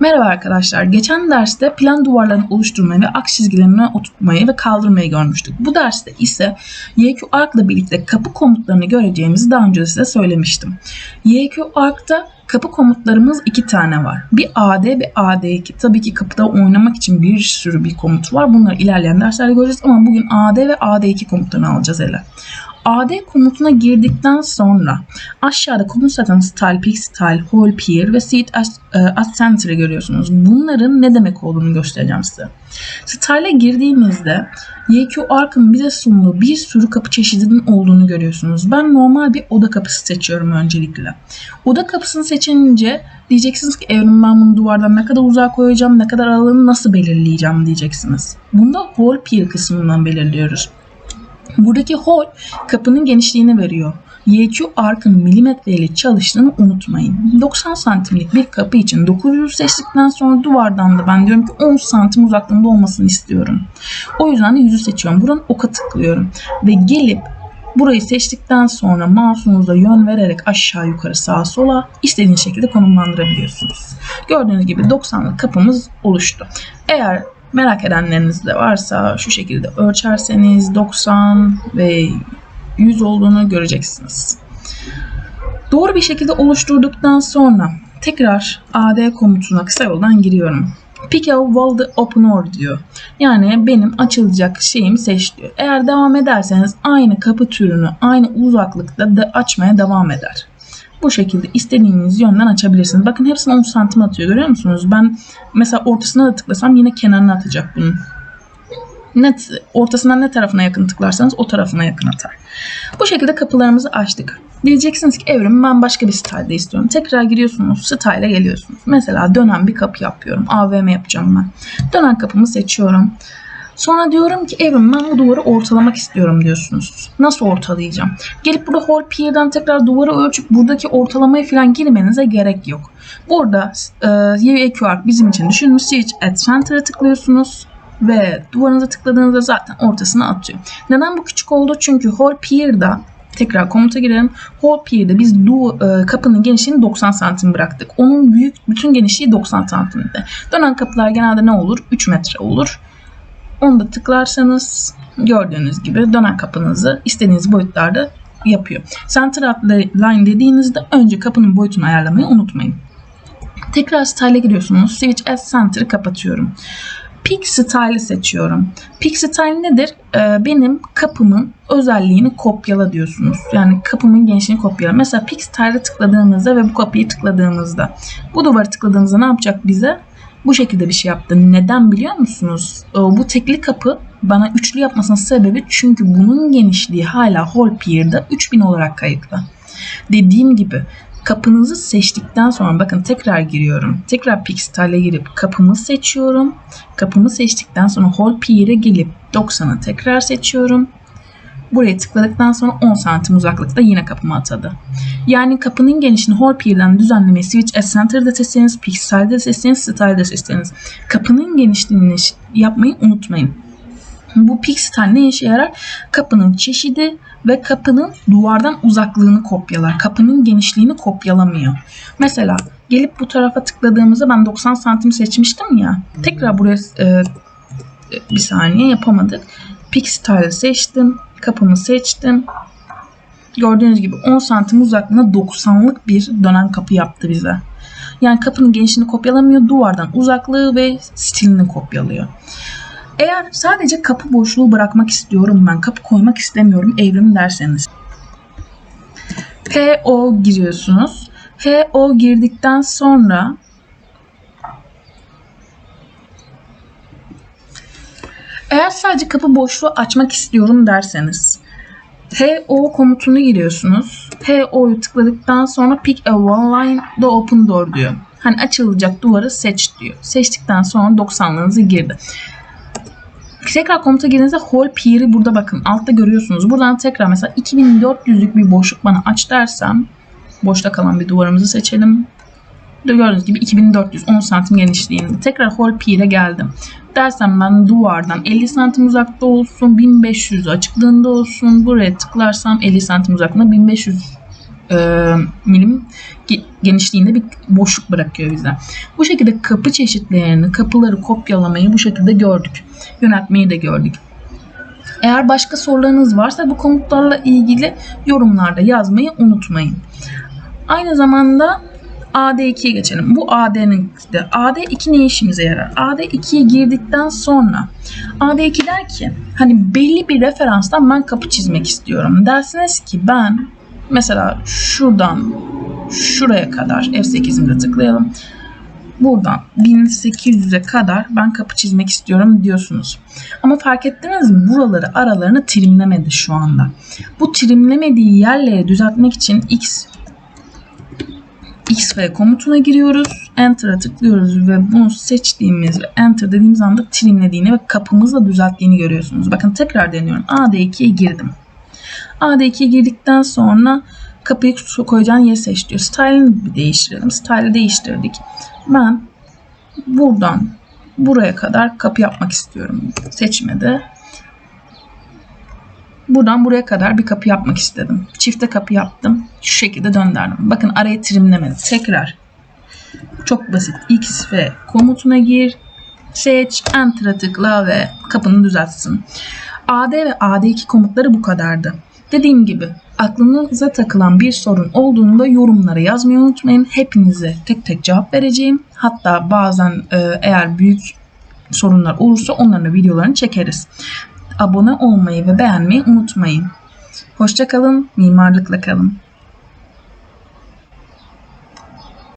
Merhaba arkadaşlar. Geçen derste plan duvarlarını oluşturmayı ve aks çizgilerini oturtmayı ve kaldırmayı görmüştük. Bu derste ise YQ Arc ile birlikte kapı komutlarını göreceğimizi daha önce size söylemiştim. YQ Arc'ta kapı komutlarımız iki tane var. Bir AD ve AD2. Tabii ki kapıda oynamak için bir sürü bir komut var. Bunları ilerleyen derslerde göreceğiz ama bugün AD ve AD2 komutlarını alacağız ele. AD komutuna girdikten sonra aşağıda komut zaten style, pick style, whole peer ve seat as, e, as center'ı görüyorsunuz. Bunların ne demek olduğunu göstereceğim size. Style'e girdiğimizde YQ Arc'ın bize sunduğu bir sürü kapı çeşidinin olduğunu görüyorsunuz. Ben normal bir oda kapısı seçiyorum öncelikle. Oda kapısını seçince diyeceksiniz ki evrim ben bunu duvardan ne kadar uzağa koyacağım, ne kadar aralığını nasıl belirleyeceğim diyeceksiniz. Bunda whole peer kısmından belirliyoruz. Buradaki hol kapının genişliğini veriyor. YQ arkın milimetreyle çalıştığını unutmayın. 90 santimlik bir kapı için 900 seçtikten sonra duvardan da ben diyorum ki 10 santim uzaklığında olmasını istiyorum. O yüzden de 100'ü seçiyorum. Buradan oka tıklıyorum. Ve gelip Burayı seçtikten sonra mouse'unuzla yön vererek aşağı yukarı sağa sola istediğiniz şekilde konumlandırabiliyorsunuz. Gördüğünüz gibi 90'lık kapımız oluştu. Eğer Merak edenleriniz de varsa şu şekilde ölçerseniz 90 ve 100 olduğunu göreceksiniz. Doğru bir şekilde oluşturduktan sonra tekrar AD komutuna kısa yoldan giriyorum. Pick a wall open or diyor. Yani benim açılacak şeyimi seç diyor. Eğer devam ederseniz aynı kapı türünü aynı uzaklıkta da açmaya devam eder. Bu şekilde istediğiniz yönden açabilirsiniz. Bakın hepsini 10 santim atıyor görüyor musunuz? Ben mesela ortasına da tıklasam yine kenarına atacak bunun. Net, ortasından ne tarafına yakın tıklarsanız o tarafına yakın atar. Bu şekilde kapılarımızı açtık. Diyeceksiniz ki evrim ben başka bir stylede istiyorum. Tekrar giriyorsunuz style'a geliyorsunuz. Mesela dönen bir kapı yapıyorum. AVM yapacağım ben. Dönen kapımı seçiyorum. Sonra diyorum ki evrim ben bu duvarı ortalamak istiyorum diyorsunuz. Nasıl ortalayacağım? Gelip burada whole pier'den tekrar duvarı ölçüp buradaki ortalamaya falan girmenize gerek yok. Burada e, YQR bizim için düşünmüş. Switch at Center'a tıklıyorsunuz ve duvarınıza tıkladığınızda zaten ortasına atıyor. Neden bu küçük oldu? Çünkü whole pier'da tekrar komuta girelim. Whole pier'de biz du, e, kapının genişliğini 90 santim bıraktık. Onun büyük bütün genişliği 90 santimde. Dönen kapılar genelde ne olur? 3 metre olur. Onu da tıklarsanız gördüğünüz gibi dönen kapınızı istediğiniz boyutlarda yapıyor. Center line dediğinizde önce kapının boyutunu ayarlamayı unutmayın. Tekrar style'e giriyorsunuz. Switch as Center'ı kapatıyorum. Pick Style'ı seçiyorum. Pick Style nedir? Ee, benim kapımın özelliğini kopyala diyorsunuz. Yani kapımın genişliğini kopyala. Mesela Pick Style'ı tıkladığımızda ve bu kapıyı tıkladığımızda bu duvarı tıkladığımızda ne yapacak bize? Bu şekilde bir şey yaptı. Neden biliyor musunuz? Ee, bu tekli kapı bana üçlü yapmasının sebebi çünkü bunun genişliği hala Hall Pier'da 3000 olarak kayıtlı. Dediğim gibi kapınızı seçtikten sonra bakın tekrar giriyorum. Tekrar Pixtel'e girip kapımı seçiyorum. Kapımı seçtikten sonra Hall Pier'e gelip 90'ı tekrar seçiyorum. Buraya tıkladıktan sonra 10 santim uzaklıkta yine kapıma atadı. Yani kapının genişliğini hole peer'den düzenlemeyi switch as center'da seçseniz, pixel'de seçseniz, style'da seçseniz kapının genişliğini yapmayı unutmayın. Bu pixel ne işe yarar? Kapının çeşidi ve kapının duvardan uzaklığını kopyalar. Kapının genişliğini kopyalamıyor. Mesela gelip bu tarafa tıkladığımızda ben 90 santim seçmiştim ya. Tekrar buraya e, bir saniye yapamadık. Pixel seçtim. Kapımı seçtim. Gördüğünüz gibi 10 santim uzaklığına 90'lık bir dönen kapı yaptı bize. Yani kapının genişliğini kopyalamıyor, duvardan uzaklığı ve stilini kopyalıyor. Eğer sadece kapı boşluğu bırakmak istiyorum ben, kapı koymak istemiyorum evrim derseniz. PO giriyorsunuz. PO girdikten sonra Eğer sadece kapı boşluğu açmak istiyorum derseniz HO komutunu giriyorsunuz. HO'yu tıkladıktan sonra pick a one line the open door diyor. Hani açılacak duvarı seç diyor. Seçtikten sonra 90'lığınızı girdi. Tekrar komuta girdiğinizde whole peer'i burada bakın altta görüyorsunuz. Buradan tekrar mesela 2400'lük bir boşluk bana aç dersem boşta kalan bir duvarımızı seçelim. Gördüğünüz gibi 2410 santim genişliğinde. Tekrar whole peer'e geldim dersem ben duvardan 50 santim uzakta olsun 1500 açıklığında olsun buraya tıklarsam 50 santim uzaklığında 1500 e, milim genişliğinde bir boşluk bırakıyor bize. Bu şekilde kapı çeşitlerini, kapıları kopyalamayı bu şekilde gördük. Yöneltmeyi de gördük. Eğer başka sorularınız varsa bu komutlarla ilgili yorumlarda yazmayı unutmayın. Aynı zamanda AD2'ye geçelim. Bu AD'nin de AD2 ne işimize yarar? AD2'ye girdikten sonra AD2 der ki hani belli bir referanstan ben kapı çizmek istiyorum. Dersiniz ki ben mesela şuradan şuraya kadar F8'imize tıklayalım. Buradan 1800'e kadar ben kapı çizmek istiyorum diyorsunuz. Ama fark ettiniz mi? Buraları aralarını trimlemedi şu anda. Bu trimlemediği yerleri düzeltmek için X XF komutuna giriyoruz. Enter'a tıklıyoruz ve bunu seçtiğimiz ve Enter dediğimiz anda trimlediğini ve kapımızla düzelttiğini görüyorsunuz. Bakın tekrar deniyorum. AD2'ye girdim. AD2'ye girdikten sonra kapıyı koyacağın yeri seç diyor. Style'ını bir değiştirelim. Style'ı değiştirdik. Ben buradan buraya kadar kapı yapmak istiyorum. Seçmedi. Buradan buraya kadar bir kapı yapmak istedim. Çifte kapı yaptım. Şu şekilde döndürdüm. Bakın araya trimlemedi. Tekrar. Çok basit. X ve komutuna gir. Seç, Enter'a tıkla ve kapını düzeltsin. AD ve AD2 komutları bu kadardı. Dediğim gibi aklınıza takılan bir sorun olduğunda yorumlara yazmayı unutmayın. Hepinize tek tek cevap vereceğim. Hatta bazen e, eğer büyük sorunlar olursa onların videolarını çekeriz. Abone olmayı ve beğenmeyi unutmayın. Hoşçakalın, mimarlıkla kalın.